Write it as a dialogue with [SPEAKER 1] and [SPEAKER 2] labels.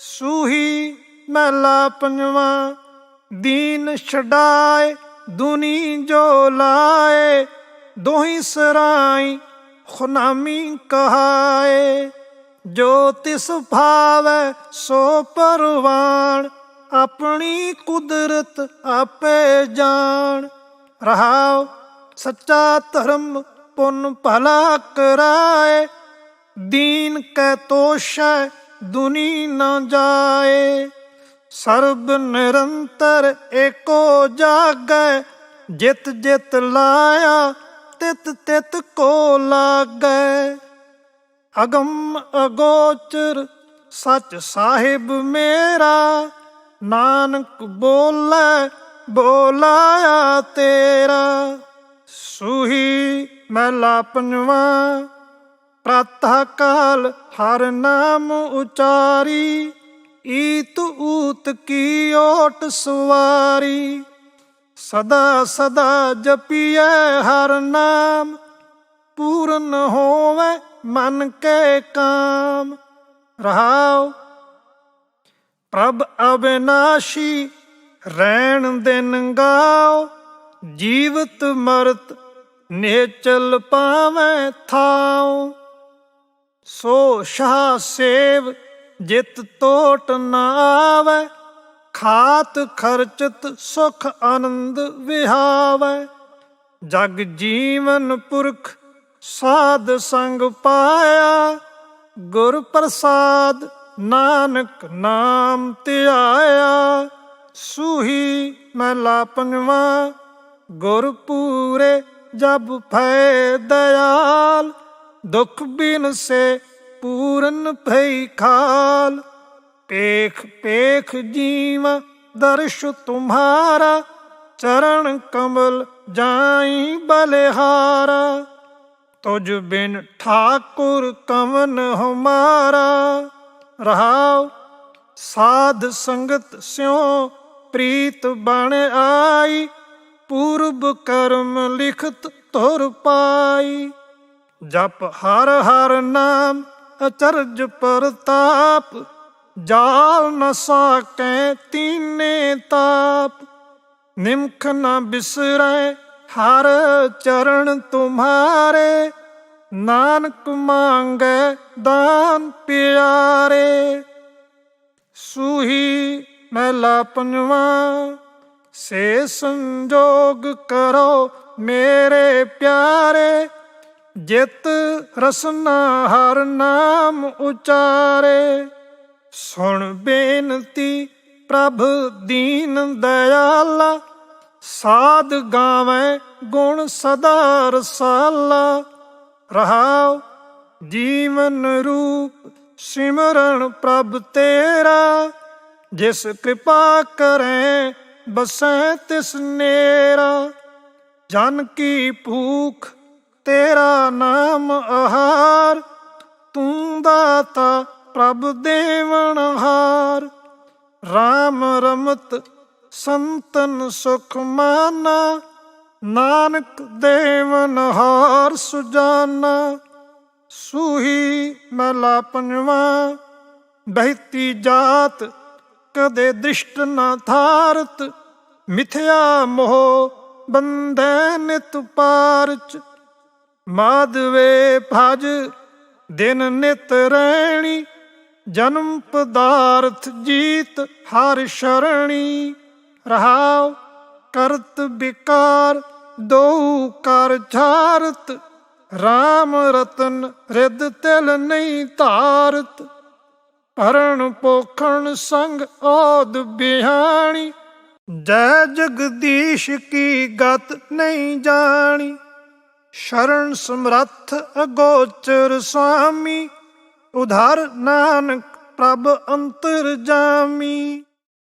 [SPEAKER 1] ਸੂਹੀ ਮਹਿਲਾ ਪੰਜਵਾ, ਦੀਨ ਛਡਾਏ, ਦੁਨੀ ਜੋ ਲਾਏ, ਦੋਹੀ ਸਰਾਈ ਖੁਨਾਮੀ ਕਹਾਏ। ਜੋ ਤਿਸ ਭਾਵੈ ਸੋ ਪਰਵਾਨ ਆਪਣੀ ਕੁਦਰਤ ਆਪੇ ਜਾਣ। ਰਹਾਉ ਸੱਚਾ ਧਰਮ ਪੁੰਨ ਭਲਾ ਕਰਾਏ, ਦੀਨ ਕੈ ਤੋਸ਼ੈ ਦੁਨੀ ਨਾ ਜਾਏ। ਸਰਬ ਨਿਰੰਤਰ ਏਕੋ ਜਾਗੈ, ਜਿਤ ਜਿਤ ਲਾਇਆ, ਤਿਤ ਤਿਤ ਕੋ ਲਾਗੈ। ਅਗਮ ਅਗੋਚਰ ਸਚ ਸਾਹਿਬ ਮੇਰਾ, ਨਾਨਕ ਬੋਲੇ, ਬੋਲਾਇਆ ਤੇਰਾ। ਸੂਹੀ ਮਹਿਲਾ ਪੰਜਵਾ ਪ੍ਰਾਤಃ ਕਾਲ ਹਰ ਨਾਮ ਉਚਾਰੀ, ਈਤ ਊਤ ਕੀ ਓਟ ਸਵਾਰੀ। ਸਦਾ ਸਦਾ ਜਪੀਐ ਹਰ ਨਾਮ, ਪੂਰਨ ਹੋਵੇ ਮਨ ਕੇ ਕਾਮ। ਰਹਾਉ, ਪ੍ਰਭ ਅਬਿਨਾਸ਼ੀ ਰਹਿਣ ਦਿਨ ਗਾਓ ਜੀਵਤ ਮਰਤ, ਨੇਚਲ ਪਾਵੇਂ ਥਾਉ। ਸੋ ਸ਼ਾਹ ਸੇਵ ਜਿਤ ਤੋਟ ਨਾ ਆਵੈ ਖਾਤ ਖਰਚਤ ਸੁਖ ਆਨੰਦ ਵਿਹਾਵੈ। ਜਗ ਜੀਵਨ ਪੁਰਖ ਸਾਧ ਸੰਗ ਪਾਇਆ, ਗੁਰ ਪ੍ਰਸਾਦ ਨਾਨਕ ਨਾਮ ਧਿਆਇਆ। ਸੂਹੀ ਮਹਿਲਾ ਪੰਜਵਾ, ਗੁਰ ਪੂਰੇ ਜਬ ਫੈ ਦਇਆਲ। ਦੁਖ ਬਿਨ ਸੇ ਪੂਰਨ ਭਈ ਖਾਲ। ਪੇਖ ਪੇਖ ਜੀਵ ਦਰਸ਼ ਤੁਮਹਾਰਾ ਚਰਨ ਕਮਲ ਜਾਈ ਬਲਿਹਾਰਾ। ਤੁਜ ਬਿਨ ਠਾਕੁਰ ਕਵਨ ਹਮਾਰਾ। ਰਹਾਉ ਸਾਧ ਸੰਗਤ ਸਿਉ ਪ੍ਰੀਤ ਬਣ ਆਈ, ਪੂਰਬ ਕਰਮ ਲਿਖਤ ਤੁਰ ਪਾਈ। ਜਪ ਹਰ ਹਰ ਨਾਮ, ਅਚਰਜ ਪ੍ਰਤਾਪ। ਜਾਲ ਨ ਸਾਕੈ ਤੀਨੇ ਤਾਪ। ਨਿਮਖ ਨ ਬਿਸਰੈ ਹਰ ਚਰਨ ਤੁਮਾਰੇ। ਨਾਨਕ ਮੰਗੈ ਦਾਨ ਪਿਆਰੇ। ਸੂਹੀ ਮਹਿਲਾ ਪੰਜਵਾ, ਸੇ ਸੰਜੋਗ ਕਰੋ ਮੇਰੇ ਪਿਆਰੇ। ਜਿਤ ਰਸਨਾ ਹਰ ਨਾਮ ਉਚਾਰੇ। ਸੁਣ ਬੇਨਤੀ ਪ੍ਰਭ ਦੀਨ ਦਇਆਲਾ, ਸਾਧ ਗਾਵੇਂ ਗੁਣ ਸਦਾ ਰਸਾਲਾ। ਰਹਾਉ ਜੀਵਨ ਰੂਪ ਸਿਮਰਨ ਪ੍ਰਭ ਤੇਰਾ, ਜਿਸ ਕਿਰਪਾ ਕਰੇ ਬਸੈ ਤਿਸ ਨੇਰਾ। ਜਨ ਕੀ ਭੂਖ ਤੇਰਾ ਨਾਮ ਆਹਾਰ, ਤੂੰ ਦਾਤਾ ਪ੍ਰਭ ਦੇਵਨ ਹਾਰ। RAM ਰਮਤ ਸੰਤਨ ਸੁਖ ਮਾਨਾ, ਨਾਨਕ ਦੇਵਨ ਹਾਰ ਸੁਜਾਨਾ। ਸੂਹੀ ਮਲਾ ਪੰਜਵਾ, ਬਹਿਤੀ ਜਾਤ ਕਦੇ ਦ੍ਰਿਸ਼ਟ ਨਾ ਥਾਰਤ ਮਿਥਿਆ ਮੋਹ ਬੰਧੈ ਨਿਤ ਪਾਰਚ। ਮਾਧਵੇ ਭਜ, ਦਿਨ ਨਿਤ ਰਹਿਣੀ ਜਨਮ ਪਦਾਰਥ ਜੀਤ ਹਰ ਸ਼ਰਣੀ। ਰਹਾਉ, ਕਰਤ ਵਿਕਾਰ ਦੋ ਕਰ ਝਾਰਤ RAM ਰਤਨ ਰਿਦ ਤਿਲ ਨਹੀਂ ਧਾਰਤ। ਭਰਨ ਪੋਖਣ ਸੰਗ ਔਦ ਬਿਹਾਣੀ, ਜੈ ਜਗਦੀਸ਼ ਕੀ ਗਤ ਨਹੀਂ ਜਾਣੀ। ਸ਼ਰਨ ਸਮਰੱਥ ਅਗੋਚਰ ਸੁਆਮੀ ਉਧਾਰ ਨਾਨਕ ਪ੍ਰਭ ਅੰਤਰ ਜਾਮੀ।